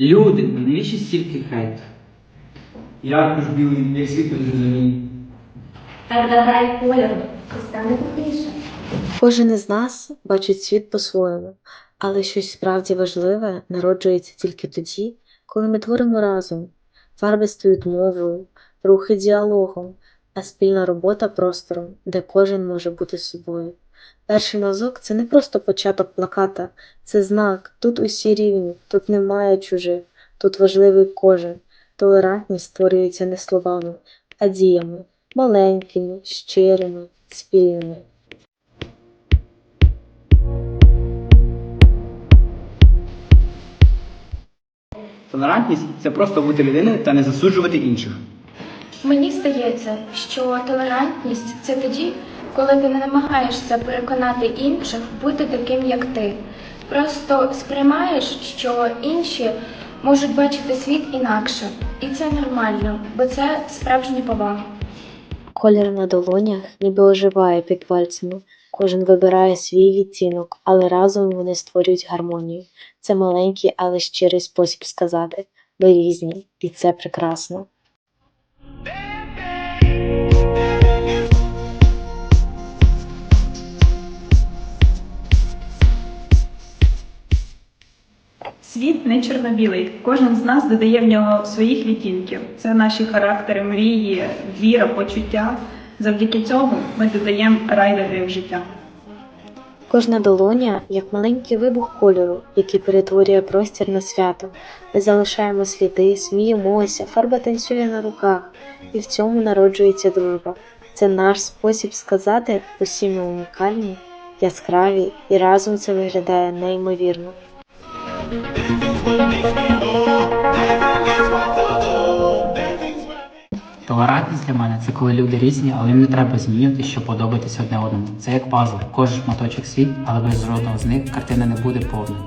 Люди, навіщо стільки хейту? Я також білий, як не зрозуміє. Так дограй кольору, і стане тепліше. Кожен із нас бачить світ по-своєму, але щось справді важливе народжується тільки тоді, коли ми творимо разом. Фарби стають мовою, рухи діалогом, а спільна робота простором, де кожен може бути собою. Перший мазок це не просто початок плаката, це знак. Тут усі рівні, тут немає чужих, тут важливий кожен. Толерантність створюється не словами, а діями, маленькими, щирими, спільними. Толерантність це просто бути людиною та не засуджувати інших. Мені здається, що толерантність це тоді, коли ти не намагаєшся переконати інших бути таким, як ти. Просто сприймаєш, що інші можуть бачити світ інакше. І це нормально, бо це справжня повага. Колір на долонях ніби оживає під пальцями. Кожен вибирає свій відтінок, але разом вони створюють гармонію. Це маленький, але щирий спосіб сказати. Ми різні, і це прекрасно. Світ не чорно-білий. Кожен з нас додає в нього своїх відтінків. Це наші характери, мрії, віра, почуття. Завдяки цьому ми додаємо райдери в життя. Кожна долоня як маленький вибух кольору, який перетворює простір на свято. Ми залишаємо сліди, сміємося, фарба танцює на руках, і в цьому народжується дружба. Це наш спосіб сказати, усі ми унікальні, яскраві, і разом це виглядає неймовірно. Толерантність для мене це коли люди різні, але їм не треба змінювати, щоб подобатися одне одному. Це як пазл. Кожен шматочок світ, але без жодного з них картина не буде повною.